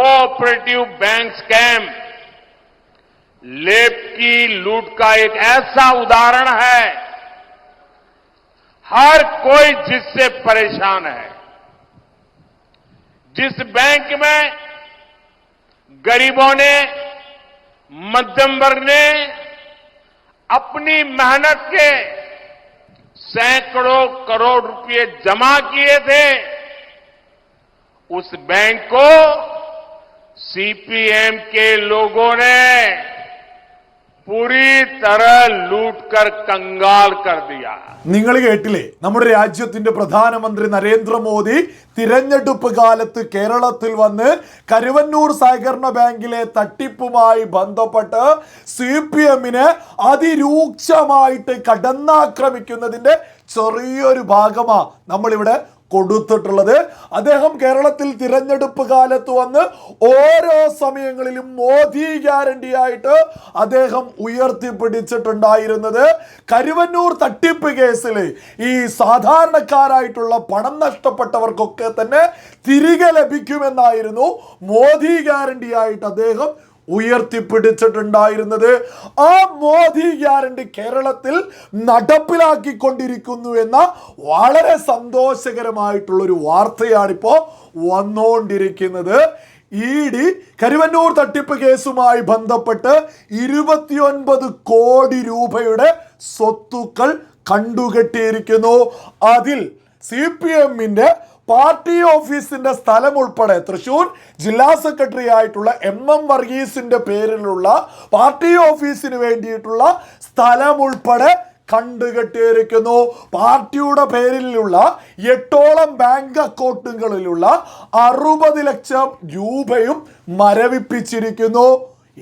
Cooperative bank scam लेप की लूट का एक ऐसा उदाहरण है। हर कोई जिससे परेशान है, जिस बैंक में गरीबों ने, मध्यम वर्ग ने अपनी मेहनत के सैकड़ों करोड़ रुपए जमा किए थे, उस बैंक को सीपीएम के लोगों ने पूरी तरह लूटकर कंगाल कर दिया നിങ്ങൾ കേട്ടില്ലേ നമ്മുടെ രാജ്യത്തിന്റെ പ്രധാനമന്ത്രി നരേന്ദ്രമോദി തിരഞ്ഞെടുപ്പ് കാലത്ത് കേരളത്തിൽ വന്ന് കരുവന്നൂർ സഹകരണ ബാങ്കിലെ തട്ടിപ്പുമായി ബന്ധപ്പെട്ട് സി പി എമ്മിനെ അതിരൂക്ഷമായിട്ട് കടന്നാക്രമിക്കുന്നതിന്റെ ചെറിയൊരു ഭാഗമാ നമ്മളിവിടെ കൊടുത്തിട്ടുള്ളത്. അദ്ദേഹം കേരളത്തിൽ തിരഞ്ഞെടുപ്പ് കാലത്ത് വന്ന് ഓരോ സമയങ്ങളിലും മോദി ഗ്യാരണ്ടി ആയിട്ട് അദ്ദേഹം ഉയർത്തിപ്പിടിച്ചിട്ടുണ്ടായിരുന്നത്. കരുവന്നൂർ തട്ടിപ്പ് കേസിൽ ഈ സാധാരണക്കാരായിട്ടുള്ള പണം നഷ്ടപ്പെട്ടവർക്കൊക്കെ തന്നെ തിരികെ ലഭിക്കുമെന്നായിരുന്നു മോദി ഗ്യാരണ്ടി ആയിട്ട് അദ്ദേഹം ഉയർത്തിപ്പിടിച്ചിട്ടുണ്ടായിരുന്നത് ആ മോദി ഗ്യാരണ്ടി കേരളത്തിൽ നടപ്പിലാക്കിക്കൊണ്ടിരിക്കുന്നു എന്ന വളരെ സന്തോഷകരമായിട്ടുള്ളൊരു വാർത്തയാണിപ്പോ വന്നുകൊണ്ടിരിക്കുന്നത് ഇ ഡി കരുവന്നൂർ തട്ടിപ്പ് കേസുമായി ബന്ധപ്പെട്ട് ഇരുപത്തിയൊൻപത് കോടി രൂപയുടെ സ്വത്തുക്കൾ കണ്ടുകെട്ടിയിരിക്കുന്നു. അതിൽ സി പി എമ്മിന്റെ പാർട്ടി ഓഫീസിന്റെ സ്ഥലം ഉൾപ്പെടെ തൃശൂർ ജില്ലാ സെക്രട്ടറി ആയിട്ടുള്ള എം എം വർഗീസിന്റെ പേരിലുള്ള പാർട്ടി ഓഫീസിന് വേണ്ടിയിട്ടുള്ള സ്ഥലം ഉൾപ്പെടെ കണ്ടുകെട്ടിയിരിക്കുന്നു. പാർട്ടിയുടെ പേരിലുള്ള എട്ടോളം ബാങ്ക് അക്കൗണ്ടുകളിലുള്ള അറുപത് ലക്ഷം രൂപയും മരവിപ്പിച്ചിരിക്കുന്നു.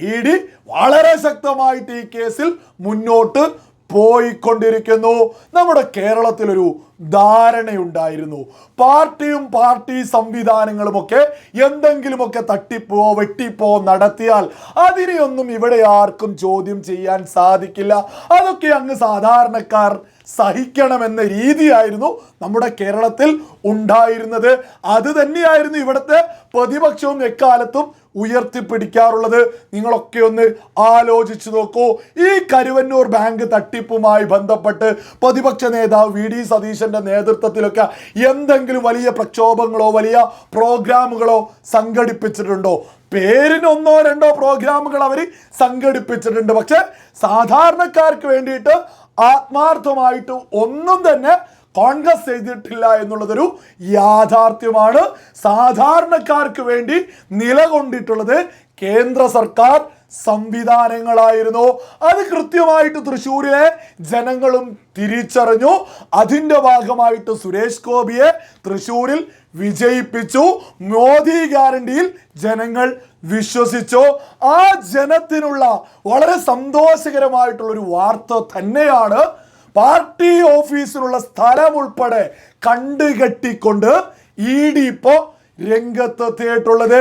ഇ ഡി വളരെ ശക്തമായിട്ട് ഈ കേസിൽ മുന്നോട്ട് പോയിക്കൊണ്ടിരിക്കുന്നു. നമ്മുടെ കേരളത്തിലൊരു ധാരണയുണ്ടായിരുന്നു. പാർട്ടിയും പാർട്ടി സംവിധാനങ്ങളുമൊക്കെ എന്തെങ്കിലുമൊക്കെ തട്ടിപ്പോ വെട്ടിപ്പോ നടത്തിയാൽ അതിനെയൊന്നും ഇവിടെ ആർക്കും ചോദ്യം ചെയ്യാൻ സാധിക്കില്ല. അതൊക്കെ അങ്ങ് സാധാരണക്കാർ സഹിക്കണമെന്ന രീതിയായിരുന്നു നമ്മുടെ കേരളത്തിൽ ഉണ്ടായിരുന്നത്. അത് തന്നെയായിരുന്നു ഇവിടുത്തെ പ്രതിപക്ഷവും എക്കാലത്തും ഉയർത്തിപ്പിടിക്കാറുള്ളത്. നിങ്ങളൊക്കെ ഒന്ന് ആലോചിച്ചു നോക്കൂ. ഈ കരുവന്നൂർ ബാങ്ക് തട്ടിപ്പുമായി ബന്ധപ്പെട്ട് പ്രതിപക്ഷ നേതാവ് വി ഡി സതീശന്റെ നേതൃത്വത്തിലൊക്കെ എന്തെങ്കിലും വലിയ പ്രക്ഷോഭങ്ങളോ വലിയ പ്രോഗ്രാമുകളോ സംഘടിപ്പിച്ചിട്ടുണ്ടോ? പേരിന് ഒന്നോ രണ്ടോ പ്രോഗ്രാമുകൾ അവർ സംഘടിപ്പിച്ചിട്ടുണ്ട്. പക്ഷെ സാധാരണക്കാർക്ക് വേണ്ടിയിട്ട് ആത്മാർത്ഥമായിട്ട് ഒന്നും തന്നെ കോൺഗ്രസ് ചെയ്തിട്ടില്ല എന്നുള്ളതൊരു യാഥാർത്ഥ്യമാണ്. സാധാരണക്കാർക്ക് വേണ്ടി നിലകൊണ്ടിട്ടുള്ളത് കേന്ദ്ര സർക്കാർ സംവിധാനങ്ങളായിരുന്നു. അത് കൃത്യമായിട്ട് തൃശ്ശൂരിലെ ജനങ്ങളും തിരിച്ചറിഞ്ഞു. അതിന്റെ ഭാഗമായിട്ട് സുരേഷ് ഗോപിയെ തൃശ്ശൂരിൽ വിജയിപ്പിച്ചു. മോദി ഗ്യാരണ്ടിയിൽ ജനങ്ങൾ വിശ്വസിച്ചു. ആ ജനത്തിനുള്ള വളരെ സന്തോഷകരമായിട്ടുള്ള ഒരു വാർത്ത തന്നെയാണ് പാർട്ടി ഓഫീസിനുള്ള സ്ഥലം ഉൾപ്പെടെ കണ്ടുകെട്ടിക്കൊണ്ട് ഇ ഡി ഇപ്പോ രംഗത്തെത്തിയിട്ടുള്ളത്.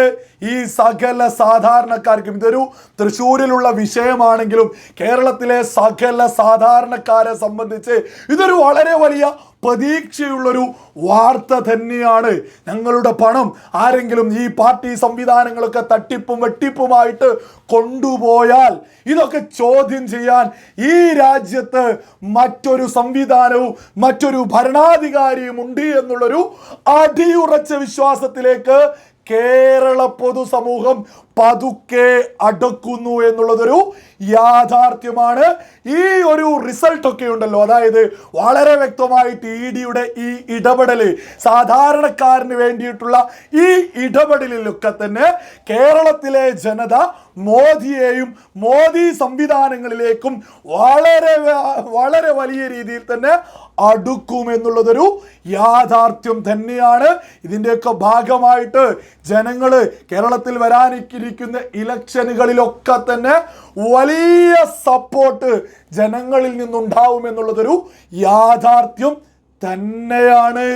ഈ സകല സാധാരണക്കാർക്കും ഇതൊരു തൃശ്ശൂരിലുള്ള വിഷയമാണെങ്കിലും കേരളത്തിലെ സകല സാധാരണക്കാരെ സംബന്ധിച്ച് ഇതൊരു വളരെ വലിയ പ്രതീക്ഷയുള്ളൊരു വാർത്ത തന്നെയാണ്. ഞങ്ങളുടെ പണം ആരെങ്കിലും ഈ പാർട്ടി സംവിധാനങ്ങളൊക്കെ തട്ടിപ്പും വെട്ടിപ്പുമായിട്ട് കൊണ്ടുപോയാൽ ഇതൊക്കെ ചോദ്യം ചെയ്യാൻ ഈ രാജ്യത്ത് മറ്റൊരു സംവിധാനവും മറ്റൊരു ഭരണാധികാരിയും ഉണ്ട് എന്നുള്ളൊരു അടിയുറച്ച വിശ്വാസത്തിലേക്ക് കേരള പൊതുസമൂഹം പതുക്കെ അടുക്കുന്നു എന്നുള്ളതൊരു യാഥാർത്ഥ്യമാണ്. ഈ ഒരു റിസൾട്ട് ഒക്കെ ഉണ്ടല്ലോ. അതായത് വളരെ വ്യക്തമായിട്ട് ഇ ഡിയുടെ ഈ ഇടപെടൽ സാധാരണക്കാരന് വേണ്ടിയിട്ടുള്ള ഈ ഇടപെടലിലൊക്കെ തന്നെ കേരളത്തിലെ ജനത മോദിയെയും മോദി സംവിധാനങ്ങളിലേക്കും വളരെ വളരെ വലിയ രീതിയിൽ തന്നെ അടുക്കും എന്നുള്ളതൊരു യാഥാർത്ഥ്യം തന്നെയാണ്. ഇതിന്റെയൊക്കെ ഭാഗമായിട്ട് ജനങ്ങൾ കേരളത്തിൽ വരാനിരിക്കുന്ന ഇലക്ഷനുകളിലൊക്കെ തന്നെ വലിയ സപ്പോർട്ട് ജനങ്ങളിൽ നിന്നുണ്ടാവും എന്നുള്ളതൊരു യാഥാർത്ഥ്യം തന്നെയാണ്.